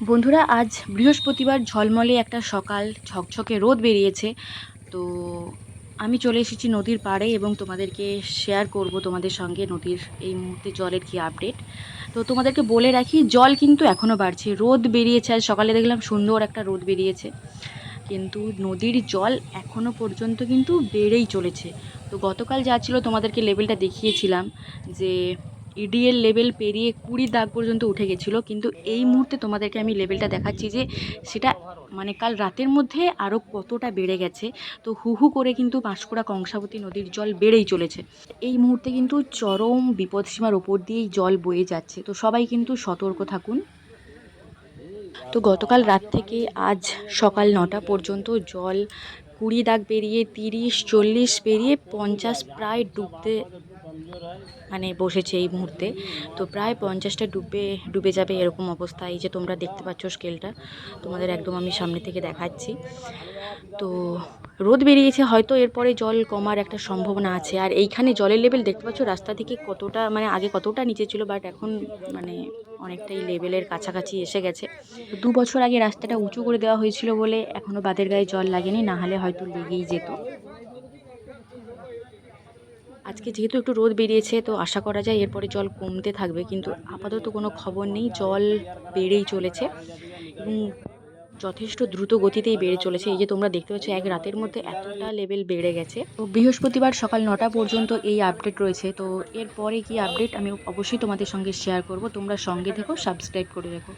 বন্ধুরা, আজ বৃহস্পতিবার ঝলমলে একটা সকাল, ঝকঝকে রোদ বেরিয়েছে। তো আমি চলে এসেছি নদীর পাড়ে এবং তোমাদেরকে শেয়ার করব তোমাদের সঙ্গে নদীর এই মুহূর্তে জলের কি আপডেট তো তোমাদেরকে বলে রাখি, জল কিন্তু এখনও বাড়ছে। রোদ বেরিয়েছে, আজ সকালে দেখলাম সুন্দর একটা রোদ বেরিয়েছে। কিন্তু নদীর জল এখনও পর্যন্ত কিন্তু বেড়েই চলেছে। তো গতকাল যা ছিল তোমাদেরকে লেভেলটা দেখিয়েছিলাম যে ইডিএল লেভেল পেরিয়ে কুড়ি দাগ পর্যন্ত উঠে গেছিল। কিন্তু এই মুহূর্তে তোমাদেরকে আমি লেভেলটা দেখাচ্ছি যে সেটা মানে কাল রাতের মধ্যে আরও কতটা বেড়ে গেছে। তো হু হু করে কিন্তু পাঁশকুড়া কংসাবতী নদীর জল বেড়েই চলেছে। এই মুহূর্তে কিন্তু চরম বিপদসীমার ওপর দিয়েই জল বয়ে যাচ্ছে। তো সবাই কিন্তু সতর্ক থাকুন। তো গতকাল রাত থেকে আজ সকাল নটা পর্যন্ত জল কুড়ি দাগ পেরিয়ে তিরিশ, চল্লিশ পেরিয়ে পঞ্চাশ প্রায় ডুবতে মানে বসেছে এই মুহূর্তে। তো প্রায় পঞ্চাশটা ডুবে ডুবে যাবে এরকম অবস্থা। এই যে তোমরা দেখতে পাচ্ছ স্কেলটা তোমাদের একদম আমি সামনে থেকে দেখাচ্ছি। তো রোদ বেরিয়েছে, হয়তো এরপরে জল কমার একটা সম্ভাবনা আছে। আর এইখানে জলের লেভেল দেখতে পাচ্ছ, রাস্তা থেকে কতটা মানে আগে কতটা নিচে ছিল বাট এখন মানে অনেকটাই লেভেলের কাছাকাছি এসে গেছে। দু বছর আগে রাস্তাটা উঁচু করে দেওয়া হয়েছিল বলে এখনও বাদের গায়ে জল লাগেনি, না হলে হয়তো লেগেই যেত। আজকে যেহেতু একটু রোদ বেরিয়েছে, তো আশা করা যায় এরপরে জল কমতে থাকবে। কিন্তু আপাতত কোনো খবর নেই, জল বেড়েই চলেছে এবং যথেষ্ট দ্রুত গতিতেই বেড়ে চলেছে। এই যে তোমরা দেখতে পাচ্ছ, এক রাতের মধ্যে এতটা লেভেল বেড়ে গেছে। তো বৃহস্পতিবার সকাল নটা পর্যন্ত এই আপডেট রয়েছে। তো এরপরে কি আপডেট আমি অবশ্যই তোমাদের সঙ্গে শেয়ার করব। তোমরা সঙ্গে থেকো সাবস্ক্রাইব করে রেখো।